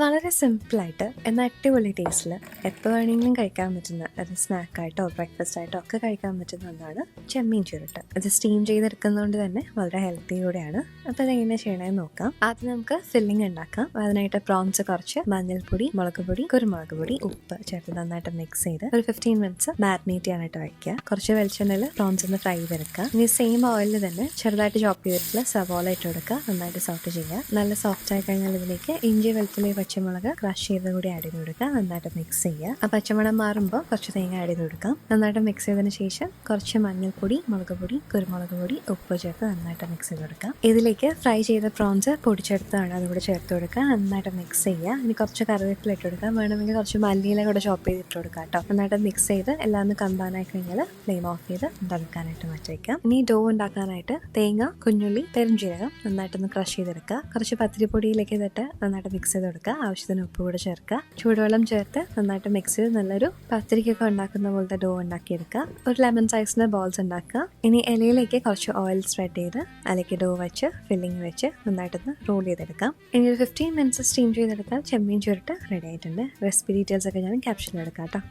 വളരെ സിമ്പിളായിട്ട് എന്നാൽ അടിപൊളി ടേസ്റ്റിൽ എപ്പോൾ വേണമെങ്കിലും കഴിക്കാൻ പറ്റുന്ന അത് സ്നാക്കായിട്ടോ ബ്രേക്ക്ഫാസ്റ്റ് ആയിട്ടോ ഒക്കെ കഴിക്കാൻ പറ്റുന്ന ഒന്നാണ് ചെമ്മീൻ ചുരുട്ട്. ഇത് സ്റ്റീം ചെയ്തെടുക്കുന്നതുകൊണ്ട് തന്നെ വളരെ ഹെൽത്തി കൂടെയാണ്. അപ്പോൾ അതെങ്ങനെ ചെയ്യണമെന്ന് നോക്കാം. ആദ്യം നമുക്ക് ഫില്ലിംഗ് ഉണ്ടാക്കാം. അതിനായിട്ട് പ്രോൺസ് കുറച്ച് മഞ്ഞൾപ്പൊടി മുളക് പൊടി കുരുമുളക് പൊടി ഉപ്പ് ചേർത്ത് നന്നായിട്ട് മിക്സ് ചെയ്ത് ഒരു ഫിഫ്റ്റീൻ മിനിറ്റ്സ് മാരിനേറ്റ് ചെയ്യാനായിട്ട് വയ്ക്കുക കുറച്ച് വെളിച്ചെണ്ണയിൽ പ്രോൺസ് ഒന്ന് ഫ്രൈ ചെയ്തെടുക്കുക. ഇനി സെയിം ഓയിലിൽ തന്നെ ചെറുതായിട്ട് ചോപ്പ് ചെയ്തിട്ടുള്ള സവോള ഇട്ട് കൊടുക്കുക. നന്നായിട്ട് സോഫ്റ്റ് ചെയ്യുക. നല്ല സോഫ്റ്റ് ആയി കഴിഞ്ഞാൽ ഇതിലേക്ക് ഇഞ്ചി വെളുത്തുള്ളി പച്ചമുളക് ക്രഷ് ചെയ്ത് കൂടി ആഡ് ചെയ്ത് കൊടുക്കുക നന്നായിട്ട് മിക്സ് ചെയ്യുക ആ പച്ചമുളക് മാറുമ്പോൾ കുറച്ച് തേങ്ങ ആഡ് ചെയ്ത് കൊടുക്കാം. നന്നായിട്ട് മിക്സ് ചെയ്തതിന് ശേഷം കുറച്ച് മഞ്ഞൾപ്പൊടി മുളക് പൊടി കുരുമുളക് പൊടി ഉപ്പ് ചേർത്ത് നന്നായിട്ട് മിക്സ് ചെയ്ത് കൊടുക്കാം. ഇതിലേക്ക് ഫ്രൈ ചെയ്ത പ്രോൺസ് പൊടിച്ചെടുത്താണ് അതുകൂടെ ചേർത്ത് കൊടുക്കുക. നന്നായിട്ട് മിക്സ് ചെയ്യുക. ഇനി കുറച്ച് കറിവേപ്പില ഇട്ട് കൊടുക്കാം. വേണമെങ്കിൽ കുറച്ച് മല്ലിയില കൂടെ ചോപ്പ് ചെയ്ത് ഇട്ട് കൊടുക്കാം കേട്ടോ. നന്നായിട്ട് മിക്സ് ചെയ്ത് എല്ലാം ഒന്ന് കമ്പാനായി കഴിഞ്ഞാൽ ഫ്ലെയിം ഓഫ് ചെയ്ത് തണുക്കാനായിട്ട് മാറ്റി ഇനി ഡോ ഉണ്ടാക്കാനായിട്ട് തേങ്ങ കുഞ്ഞുള്ളി പെരുംജീരകം നന്നായിട്ടൊന്ന് ക്രഷ് ചെയ്തെടുക്കുക. കുറച്ച് പത്തിരിപ്പൊടിയിലേക്ക് ഇതിട്ട് നന്നായിട്ട് മിക്സ് ചെയ്ത് കൊടുക്കുക. ആവശ്യത്തിന് ഉപ്പ് കൂടെ ചേർക്കുക. ചൂടുവെള്ളം ചേർത്ത് നന്നായിട്ട് മിക്സ് ചെയ്ത് നല്ലൊരു പത്തിരിക്കൊക്കെ ഉണ്ടാക്കുന്ന പോലത്തെ ഡോ ഉണ്ടാക്കിയെടുക്കുക. ഒരു ലെമൺ സൈസിന്റെ ബോൾസ് ഉണ്ടാക്കുക. ഇനി ഇലയിലേക്ക് കുറച്ച് ഓയിൽ സ്പ്രെഡ് ചെയ്ത് അതിലേക്ക് ഡോ വെച്ച് ഫില്ലിംഗ് വെച്ച് നന്നായിട്ടൊന്ന് റോൾ ചെയ്തെടുക്കാം. ഇനി ഒരു ഫിഫ്റ്റീൻ മിനിറ്റ്സ് സ്റ്റീം ചെയ്തെടുത്താൽ ചെമ്മീൻ ചുരുട്ട് റെഡി ആയിട്ടുണ്ട്. റെസിപ്പി ഡീറ്റെയിൽസ് ഒക്കെ ഞാൻ ക്യാപ്ഷനിൽ എടുക്കാം കേട്ടോ.